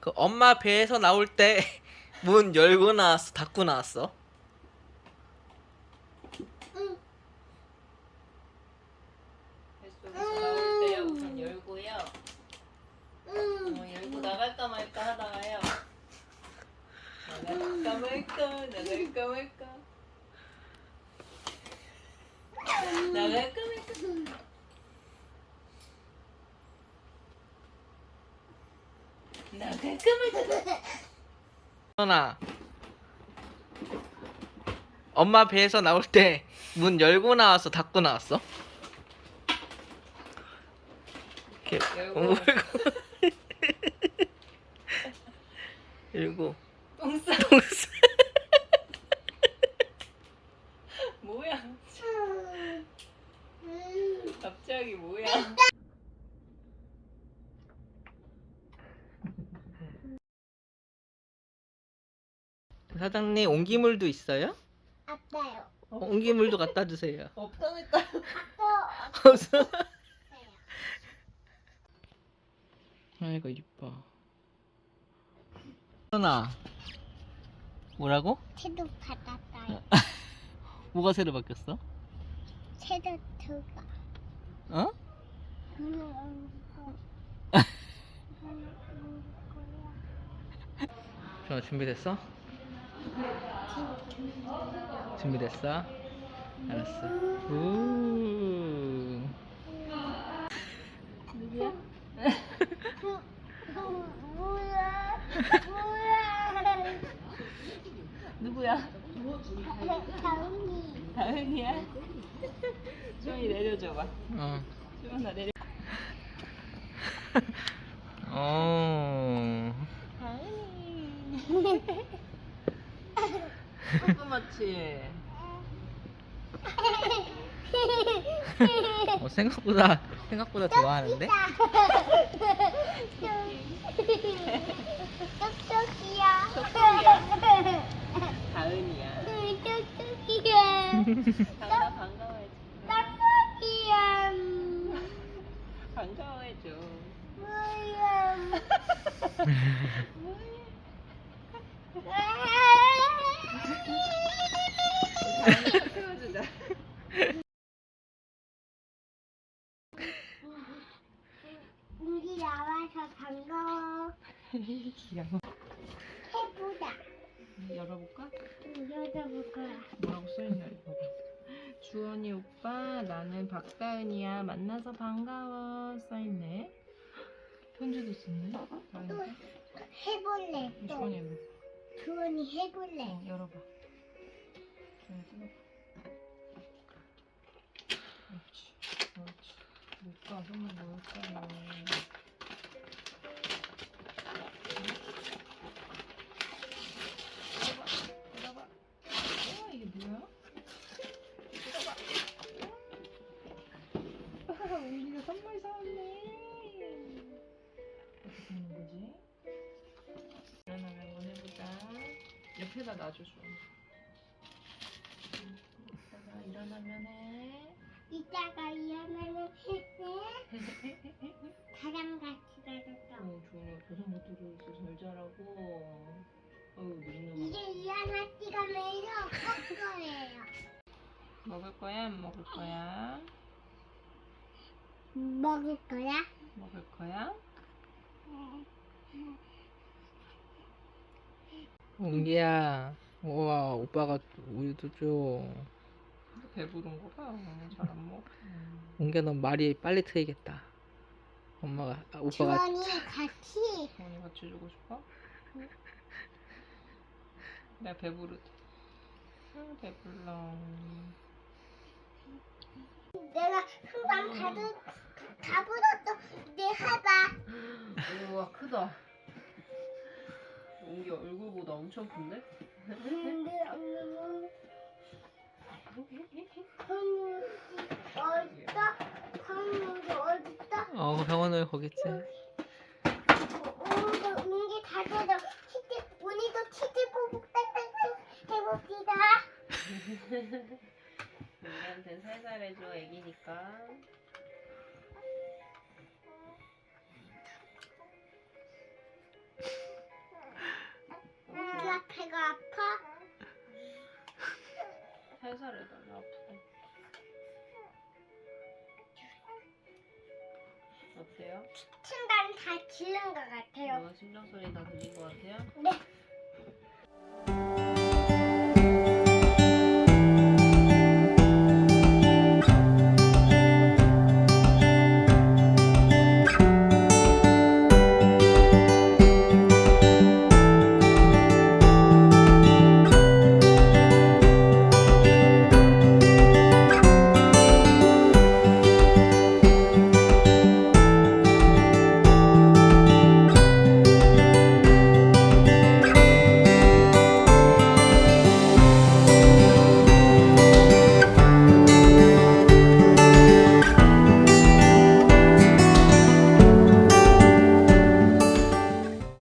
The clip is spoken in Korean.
그 엄마 배에서 나올 때 문 열고 나왔어, 닫고 나왔어? 어. 나갈까 말까 나갈까 말까 나갈까 말까 나갈까 말까 현아 엄마 배에서 나올 때 문 열고 나왔어 닫고 나왔어? 이렇게 열고. 어, 열고 열고 똥 싸. 뭐야? 갑자기 뭐야? 사장님 온기물도 있어요? 아빠요. 어, 온기물도 갖다 주세요 없다했다. 또 없어 아이고 이뻐 현아 뭐라고? 채도 받았어요. 뭐가 새로 바뀌었어? 채도 두가. 어? 준아 준비됐어? 준비됐어? 알았어. 우. 뭐야? 뭐야? 누구야? 다운이. 다은이야? 주원이 내려줘봐. 어. 주원아 내려. 어. 다은이. 조그맣지? 어, 생각보다 생각보다 좋아하는데? 똑똑이야. 다은이야. 똑똑이야. 반가 반가워해줘. 똑똑이야. 반가워해줘. 뭐야? 태워주자. 우리 나와서 반가워. 귀여워. 해보자. 열어볼까? 열어볼 거야. 뭐라고 써있나 이거. 주원이 오빠 나는 박다은이야 만나서 반가워 써있네. 편지도 썼네. 해볼래. 또 주원이 해봐. 주원이 해볼래. 어, 열어봐. 그렇지. 그렇지. 뭘까? 선물. 어, 이게. 아, 선물 사왔네. 어떻게 하는 거지? 일어나면 한번 해보자. 옆에다 놔줘, 좀. 일어나면 해. 이따가 일어나면 해. 사람 같이 가졌어. 어, 좋아. 조상모들을 잘 자라고. 어우, 눈누 이제 일어날 시간에서 할 거예요. 먹을 거야? 안 먹을 거야? 먹을 거야? 먹을 거야? 옹기야. 우와 오빠가 우유도 줘. 배부른 거가 잘안 먹어. 옹기야 넌 말이 빨리 트이겠다. 엄마가 아, 오빠가 주원이 같이 언니 같이 주고 싶어? 내가 배부르대. 아, 배불러. 내가 금방 가도 다 불었어. 내 해봐. 우와, 크다. 옹기 얼굴보다 엄청 큰데? 근데 엄마는 어디다? 방울이 어디다? 어그 병원을 거겠지. 오늘 운기 다 젖어. 치즈 오늘도 치즈 뽀뽀 딱딱딱 해봅시다. 우리한테 살살 해줘, 애기니까. 화살해달라 아프게 어때요? 치킨다다 질른 것 같아요. 어, 뭔가 심장 소리 다 들린 것 같아요? 네.